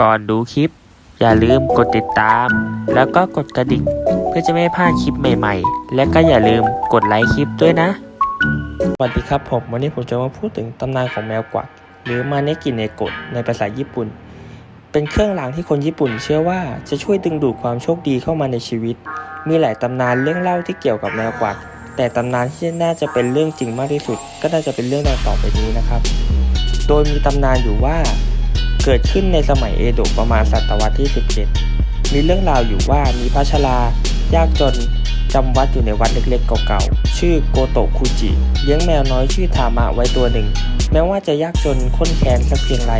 ก่อนดูคลิป อย่าลืมกดติดตาม แล้วก็กดกระดิ่งเพื่อจะไม่พลาดคลิปใหม่ๆ และก็อย่าลืมกดไลค์คลิปด้วยนะ สวัสดีครับผม วันนี้ผมจะมาพูดถึงตำนานของแมวกวักหรือมาเนกิเนโกะในภาษาญี่ปุ่น เป็นเครื่องรางที่คนญี่ปุ่น เชื่อว่าจะช่วยดึงดูดความโชคดีเข้ามาในชีวิต มีหลายตำนานเรื่องเล่าที่เกี่ยวกับแมวกวักแต่ตำนานที่น่าจะเป็นเรื่องจริงมากที่สุด ก็น่าจะเป็นเรื่องดังต่อไปนี้นะครับ โดยมีตำนานอยู่ว่า เกิดขึ้นในสมัยเอโดะประมาณศตวรรษที่ 17 มีเรื่องราวอยู่ว่ามีพระชรายากจนจำวัดอยู่ในวัดเล็กๆเก่าๆ ชื่อโกโตคุจิเลี้ยงแมวน้อยชื่อทามะไว้ตัวหนึ่ง แม้ว่าจะยากจนข้นแค้นสักเพียงไร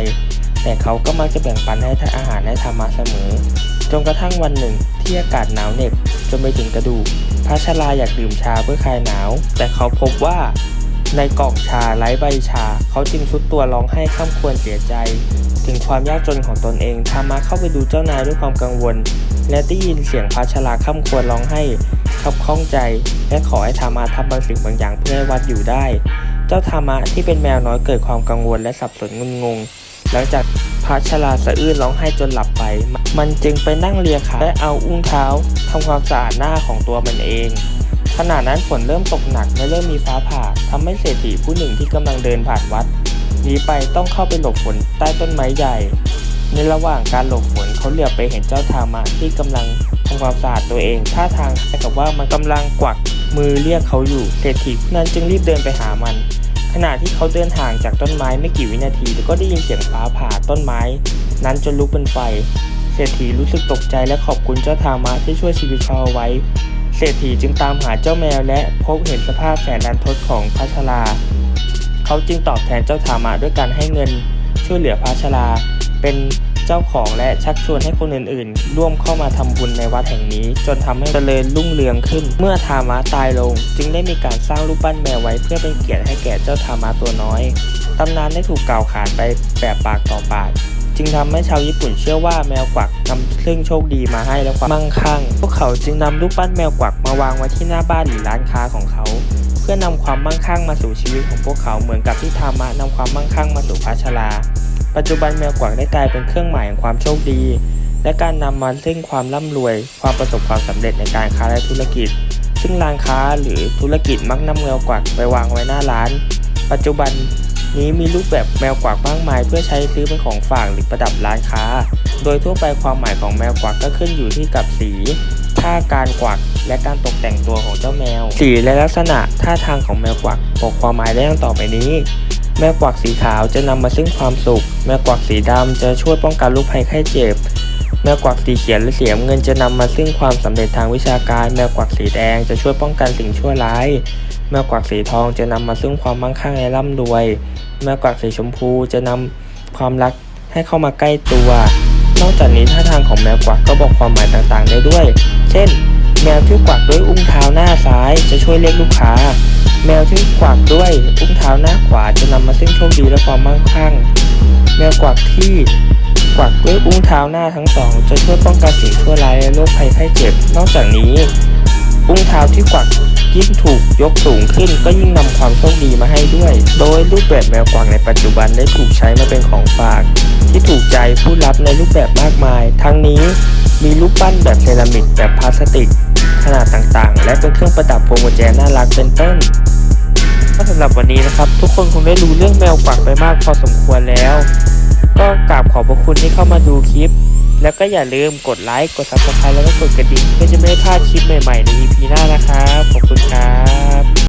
แต่เขาก็มักจะแบ่งปันให้ทานอาหารให้ทามะเสมอ จนกระทั่งวันหนึ่งที่อากาศหนาวเหน็บจนไปถึงกระดูกพระชราอยากดื่มชาเพื่อคลายหนาว แต่เขาพบว่า ในกล่องชาไร้ใบชา เขาจึงชุดตัวร้องไห้ข้ามควรเสียใจ ถึงความยากจนของตนเองทามาเข้าไปดูเจ้านายด้วยความกังวล และได้ยินเสียงพระชราข้ามควรร้องไห้ขับข้องใจ และขอให้ทามาทำบางสิ่งบางอย่างเพื่อให้วัดอยู่ได้ เจ้าทามะที่เป็นแมวน้อยเกิดความกังวลและสับสนงุนงง หลังจากพระชราสะอื้นร้องไห้จนหลับไป มันจึงไปนั่งเลียขาและเอาอุ้งเท้าทำความสะอาดหน้าของตัวมันเอง ขณะนั้นฝนเริ่มตกหนักและเริ่มมีฟ้าผ่าทำให้เศรษฐีผู้หนึ่งที่กำลังเดินผ่านวัดหนีไปต้องเข้าไปหลบฝนใต้ต้นไม้ใหญ่ ในระหว่างการหลบฝนเขาเหลือบไปเห็นเจ้าทามะที่กำลังทำความสะอาดตัวเองท่าทางคล้ายกับว่ามันกำลังกวักมือเรียกเขาอยู่เศรษฐีผู้นั้นจึงรีบเดินไปหามัน ขณะที่เขาเดินห่างจากต้นไม้ไม่กี่วินาทีก็ได้ยินเสียงฟ้าผ่าต้นไม้ นั้นจนลุกเป็นไฟ เศรษฐีรู้สึกตกใจและขอบคุณเจ้าทามะที่ช่วยชีวิตเขาเอาไว้ เศรษฐีจึงตามหาเจ้าแมวและพบเห็นสภาพแสนรันทดของพระชรา เขาจึงตอบแทนเจ้าทามะด้วยการให้เงินช่วยเหลือพระชรา เป็นเจ้าของและชักชวนให้คนอื่นๆ ร่วมเข้ามาทำบุญในวัดแห่งนี้ จนทำให้เจริญรุ่งเรืองขึ้น เมื่อทามะตายลง จึงได้มีการสร้างรูปปั้นแมวไว้เพื่อเป็นเกียรติให้แก่เจ้าทามะตัวน้อยตำนานได้ถูกกล่าวขานไปแบบปากต่อปาก จึงทำให้ชาวญี่ปุ่นเชื่อว่าแมวกวักนำซึ่งโชคดีมาให้และความมั่งคั่ง พวกเขาจึงนำรูปปั้นแมวกวักมาวางไว้ที่หน้าบ้านหรือร้านค้าของเขา เพื่อนำความมั่งคั่งมาสู่ชีวิตของพวกเขาเหมือนกับที่ธรรมะนำความมั่งคั่งมาสู่พระชรา ปัจจุบันแมวกวักได้กลายเป็นเครื่องหมายของความโชคดี และการนำมาซึ่งความร่ำรวย ความประสบความสำเร็จในการค้าและธุรกิจ ซึ่งร้านค้าหรือธุรกิจมักนำแมวกวักไปวางไว้หน้าร้าน ปัจจุบัน นี้มีรูปแบบแมวกวักมากมายเพื่อใช้ซื้อเป็นของฝากหรือประดับร้านค้า โดยทั่วไปความหมายของแมวกวักก็ขึ้นอยู่ที่กับสีท่าการกวักและการตกแต่งตัวของเจ้าแมว สีและลักษณะท่าทางของแมวกวักบอกความหมายได้ดังต่อไปนี้ แมวกวักสีขาวจะนำมาซึ่งความสุข แมวกวักสีดำจะช่วยป้องกันโรคภัยไข้เจ็บ แมวกวักสีเขียวหรือสีน้ำเงินจะนำมาซึ่งความสำเร็จทางวิชาการ แมวกวักสีแดงจะช่วยป้องกันสิ่งชั่วร้าย แมวกวักสีทองจะนำมาซึ่งความมั่งคั่งและร่ำรวยแมวกวักสีชมพูจะนำความรักให้เข้ามาใกล้ตัว นอกจากนี้ท่าทางของแมวกวักก็บอกความหมายต่างๆ ได้ด้วย เช่น แมวที่กวักด้วยอุ้งเท้าหน้าซ้ายจะช่วยเรียกลูกค้า แมวที่กวักด้วยอุ้งเท้าหน้าขวาจะนำมาซึ่งโชคดีและความมั่งคั่ง แมวกวักที่กวักด้วยอุ้งเท้าหน้าทั้งสองจะช่วยป้องกันสิ่งชั่วร้ายและโรคภัยไข้เจ็บ นอกจากนี้ อุ้งเท้าที่กวัก ยิ่งถูกยกสูงขึ้นก็ยิ่งนำความโชคดีมาให้ด้วย โดยรูปแบบแมวกวักในปัจจุบันได้ถูกใช้มาเป็นของฝาก ที่ถูกใจผู้รับในรูปแบบมากมาย ทั้งนี้มีรูปปั้นแบบเซรามิกแบบพลาสติก ขนาดต่างๆ และเป็นเครื่องประดับพวงกุญแจน่ารักเป็นต้นก็สำหรับวันนี้นะครับ ทุกคนคงได้รู้เรื่องแมวกวักไปมากพอสมควรแล้ว ก็กราบขอบพระคุณที่เข้ามาดูคลิป แล้วก็อย่าลืมกดไลค์ กดซับสไครต์แล้วก็กดกระดิ่งเพื่อจะไม่พลาดคลิปใหม่ๆใน EP หน้านะครับ ขอบคุณครับ